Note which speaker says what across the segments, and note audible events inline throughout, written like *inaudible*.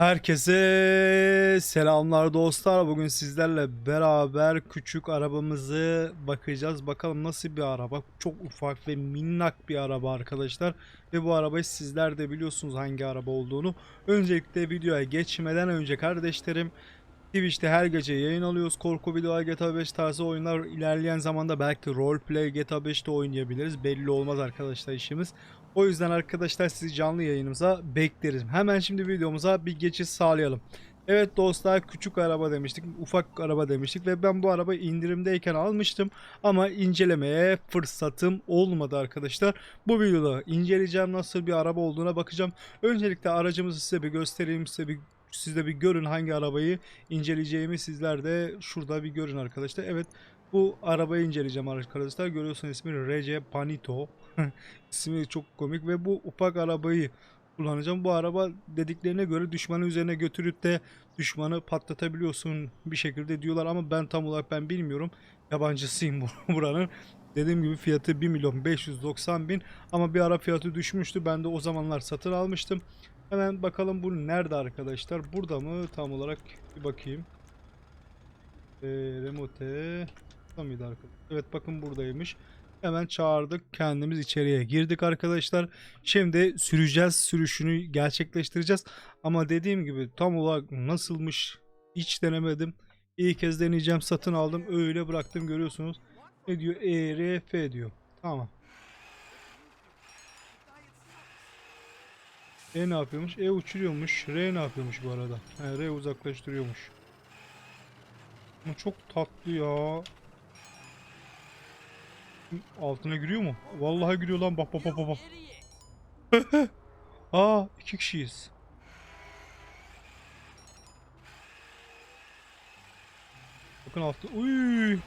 Speaker 1: Herkese selamlar dostlar. Bugün sizlerle beraber küçük arabamızı bakacağız. Bakalım nasıl bir araba. Çok ufak ve minnak bir araba arkadaşlar. Ve bu arabayı sizler de biliyorsunuz hangi araba olduğunu. Öncelikle videoya geçmeden önce kardeşlerim Twitch'te her gece yayın alıyoruz. Korku videolar GTA 5 tarzı oyunlar ilerleyen zamanda belki roleplay GTA 5'te oynayabiliriz. Belli olmaz arkadaşlar işimiz. O yüzden arkadaşlar sizi canlı yayınımıza bekleriz. Hemen şimdi videomuza bir geçiş sağlayalım. Evet dostlar küçük araba demiştik, ufak araba demiştik ve ben bu arabayı indirimdeyken almıştım ama incelemeye fırsatım olmadı arkadaşlar. Bu videoda inceleyeceğim nasıl bir araba olduğuna bakacağım. Öncelikle aracımızı size bir göstereyim, size bir siz de bir görün hangi arabayı inceleyeceğimi sizler de şurada bir görün arkadaşlar. Evet bu arabayı inceleyeceğim arkadaşlar. Görüyorsunuz ismi Recep Panito. *laughs* İsmi çok komik ve bu ufak arabayı kullanacağım. Bu araba dediklerine göre düşmanı üzerine götürüp de düşmanı patlatabiliyorsun bir şekilde diyorlar ama ben tam olarak ben bilmiyorum. Yabancısıyım bu- *laughs* buranın. Dediğim gibi fiyatı 1 milyon 590 bin ama bir ara fiyatı düşmüştü. Ben de o zamanlar satın almıştım. Hemen bakalım bu nerede arkadaşlar? Burada mı? Tam olarak bir bakayım. Ee, remote. Burada mıydı arkadaşlar? Evet bakın buradaymış. Hemen çağırdık. Kendimiz içeriye girdik arkadaşlar. Şimdi süreceğiz. Sürüşünü gerçekleştireceğiz. Ama dediğim gibi tam olarak nasılmış hiç denemedim. İlk kez deneyeceğim. Satın aldım. Öyle bıraktım görüyorsunuz. Ne diyor? ERF diyor. Tamam. E ne yapıyormuş? E uçuruyormuş. R ne yapıyormuş bu arada? He, R uzaklaştırıyormuş. Ama çok tatlı ya. Altına giriyor mu? Vallahi giriyor lan. Bak bak bak bak. *laughs* Aa iki kişiyiz. Bakın altta. Uy.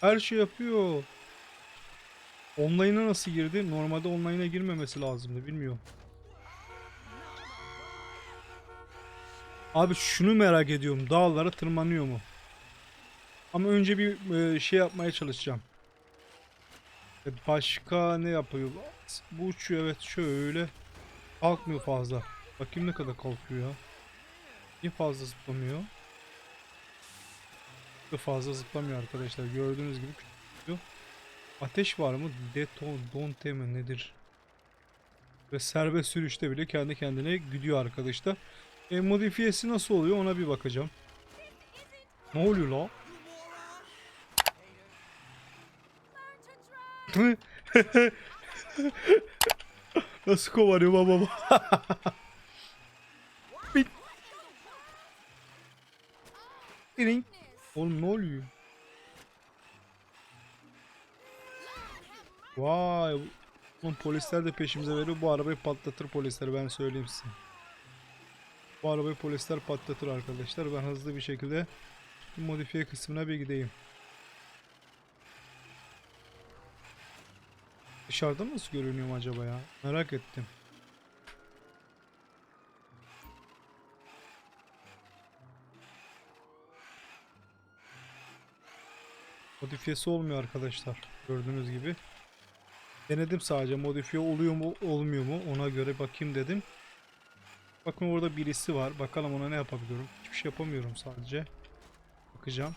Speaker 1: Her şey yapıyor. Online'a nasıl girdi? Normalde online'a girmemesi lazımdı. Bilmiyorum. Abi şunu merak ediyorum. Dağlara tırmanıyor mu? Ama önce bir e, şey yapmaya çalışacağım. E, Başka ne yapıyor? Bu uçuyor evet şöyle. Kalkmıyor fazla. Bakayım ne kadar kalkıyor ya. Niye fazla zıplamıyor? Fazla zıplamıyor arkadaşlar. Gördüğünüz gibi küçülüyor. Ateş var mı? Deton, donte mi nedir? Ve serbest sürüşte bile kendi kendine gidiyor arkadaşlar. E, modifiyesi nasıl oluyor ona bir bakacağım. Ne oluyor la? *laughs* Nasıl kovarıyor baba. *laughs* Ding. Oğlum ne oluyor? Vay. Oğlum polisler de peşimize veriyor. Bu arabayı patlatır polisler ben söyleyeyim size. Bu arabayı polisler patlatır arkadaşlar. Ben hızlı bir şekilde modifiye kısmına bir gideyim. Dışarıda nasıl görünüyorum acaba ya? Merak ettim. Modifiyesi olmuyor arkadaşlar. Gördüğünüz gibi. Denedim sadece modifiye oluyor mu olmuyor mu ona göre bakayım dedim. Bakın orada birisi var. Bakalım ona ne yapabiliyorum. Hiçbir şey yapamıyorum sadece. Bakacağım.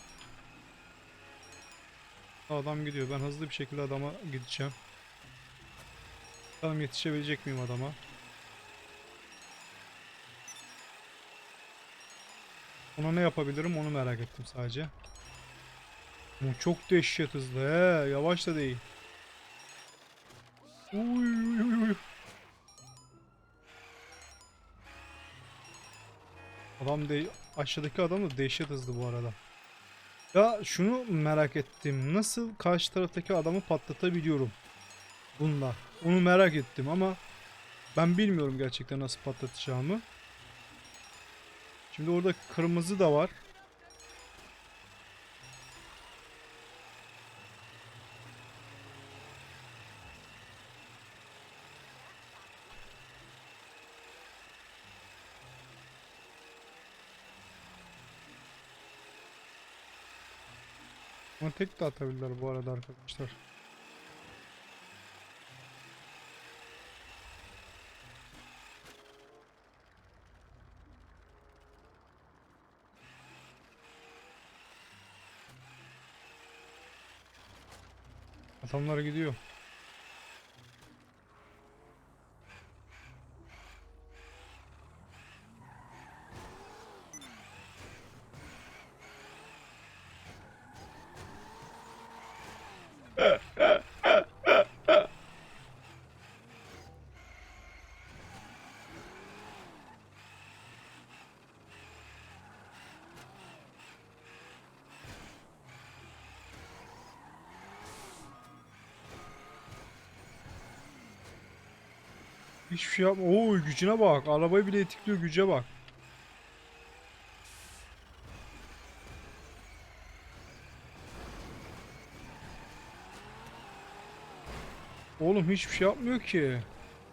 Speaker 1: Adam gidiyor. Ben hızlı bir şekilde adama gideceğim. Bakalım yetişebilecek miyim adama? Ona ne yapabilirim onu merak ettim sadece. Bu çok dehşet hızlı he. Yavaş da değil. Uy, uy, uy, Adam de aşağıdaki adam da dehşet hızlı bu arada. Ya şunu merak ettim. Nasıl karşı taraftaki adamı patlatabiliyorum? Bununla. Onu merak ettim ama ben bilmiyorum gerçekten nasıl patlatacağımı. Şimdi orada kırmızı da var. Ama tek de atabilirler bu arada arkadaşlar. Adamlar gidiyor. Hiçbir şey yapma. Oo gücüne bak. Arabayı bile itikliyor güce bak. Oğlum hiçbir şey yapmıyor ki.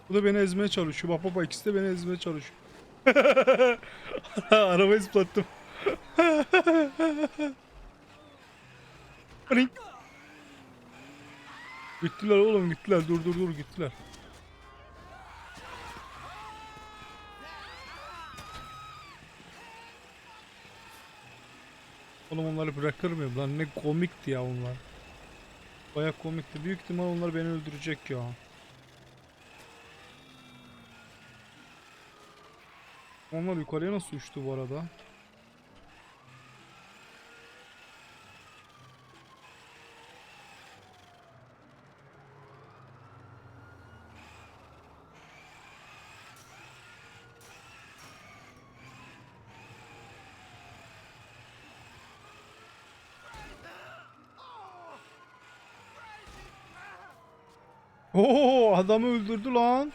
Speaker 1: Bu da beni ezmeye çalışıyor. Bak baba ikisi de beni ezmeye çalışıyor. *laughs* Arabayı zıplattım. *laughs* Gittiler oğlum gittiler. Dur dur dur gittiler. Oğlum onları bırakır mıyım lan ne komikti ya onlar. Baya komikti. Büyük ihtimal onlar beni öldürecek ya. Onlar yukarıya nasıl uçtu bu arada? Oo adamı öldürdü lan.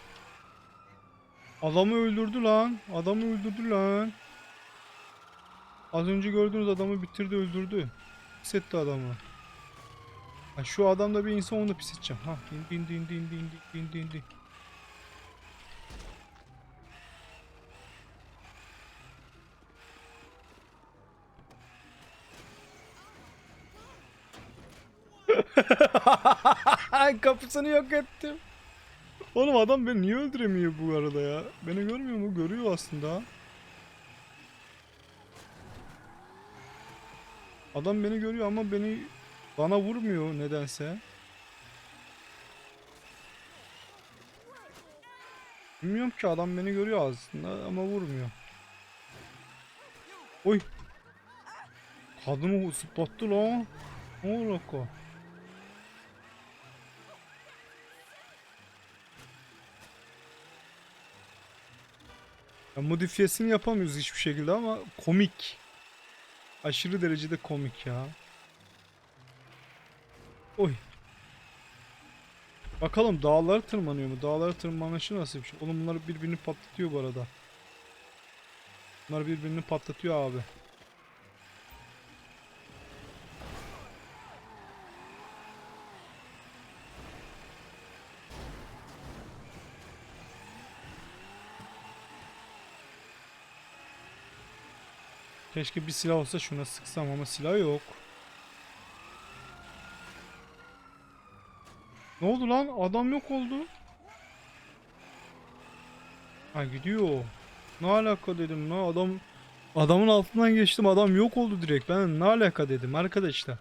Speaker 1: Adamı öldürdü lan. Adamı öldürdü lan. Az önce gördüğünüz adamı bitirdi öldürdü. Pis etti adamı. Ha, şu adam da bir insan onu pis edeceğim. Ha din din din din din din din *laughs* din. Kapısını yok ettim. Oğlum adam beni niye öldüremiyor bu arada ya? Beni görmüyor mu? Görüyor aslında. Adam beni görüyor ama beni bana vurmuyor nedense. Bilmiyorum ki adam beni görüyor aslında ama vurmuyor. Oy. Kadını zıplattı lan. Ne? Ya modifiyesini yapamıyoruz hiçbir şekilde ama komik. Aşırı derecede komik ya. Oy. Bakalım dağları tırmanıyor mu? Dağları tırmanışı nasıl bir şey? Oğlum bunlar birbirini patlatıyor bu arada. Bunlar birbirini patlatıyor abi. Keşke bir silah olsa şuna sıksam ama silah yok. Ne oldu lan? Adam yok oldu. Ha gidiyor. Ne alaka dedim lan adam adamın altından geçtim adam yok oldu direkt. Ben ne alaka dedim arkadaşlar.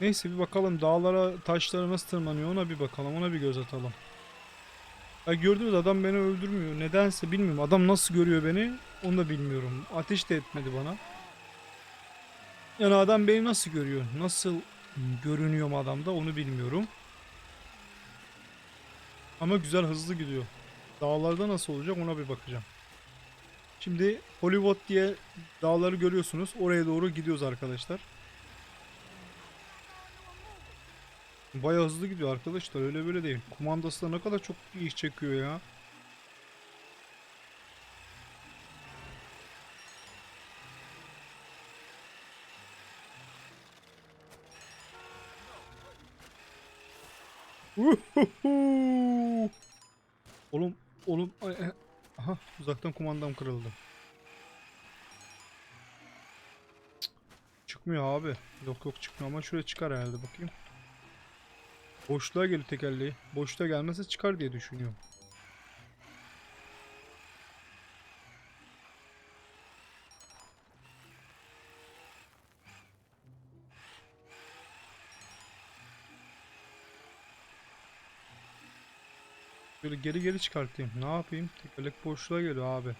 Speaker 1: Neyse bir bakalım dağlara taşlara nasıl tırmanıyor ona bir bakalım ona bir göz atalım. Ya gördünüz adam beni öldürmüyor. Nedense bilmiyorum. Adam nasıl görüyor beni onu da bilmiyorum. Ateş de etmedi bana. Yani adam beni nasıl görüyor? Nasıl görünüyorum adamda onu bilmiyorum. Ama güzel hızlı gidiyor. Dağlarda nasıl olacak ona bir bakacağım. Şimdi Hollywood diye dağları görüyorsunuz. Oraya doğru gidiyoruz arkadaşlar. Bayağı hızlı gidiyor arkadaşlar öyle böyle değil. Kumandası da ne kadar çok iyi çekiyor ya. Oğlum oğlum ay, aha uzaktan kumandam kırıldı. Çıkmıyor abi. Yok yok çıkmıyor ama şuraya çıkar herhalde bakayım. Boşluğa geliyor tekerleği. Boşluğa gelmezse çıkar diye düşünüyorum. Şöyle geri geri çıkartayım. Ne yapayım? Tekerlek boşluğa geliyor abi.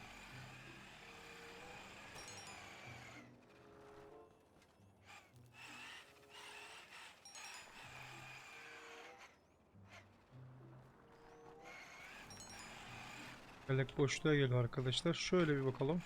Speaker 1: Tekerlek boşluğa geliyor arkadaşlar. Şöyle bir bakalım.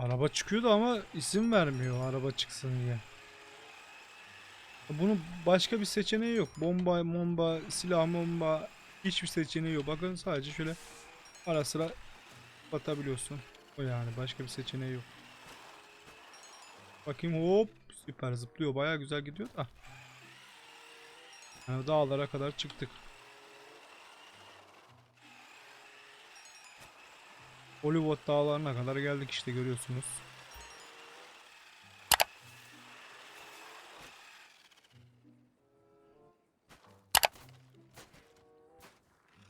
Speaker 1: Araba çıkıyordu ama isim vermiyor araba çıksın diye. Bunun başka bir seçeneği yok. Bomba, bomba, silah, bomba hiçbir seçeneği yok. Bakın sadece şöyle ara sıra batabiliyorsun. O yani başka bir seçeneği yok. Bakayım hop süper zıplıyor. Baya güzel gidiyor da. Yani dağlara kadar çıktık. Hollywood dağlarına kadar geldik işte görüyorsunuz.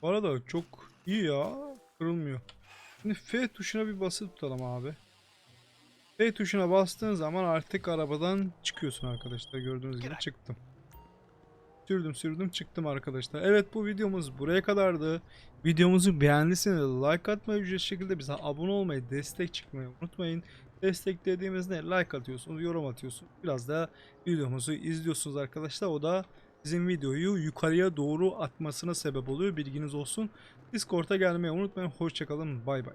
Speaker 1: Bu arada çok iyi ya. Kırılmıyor. Şimdi F tuşuna bir basıp tutalım abi. F tuşuna bastığın zaman artık arabadan çıkıyorsun arkadaşlar. Gördüğünüz gibi çıktım. Sürdüm sürdüm çıktım arkadaşlar. Evet bu videomuz buraya kadardı. Videomuzu beğendiyseniz like atmayı ücretsiz şekilde bize abone olmayı, destek çıkmayı unutmayın. Destek dediğimiz ne? Like atıyorsunuz, yorum atıyorsunuz. Biraz da videomuzu izliyorsunuz arkadaşlar. O da sizin videoyu yukarıya doğru atmasına sebep oluyor. Bilginiz olsun. Discord'a gelmeyi unutmayın. Hoşçakalın. Bay bay.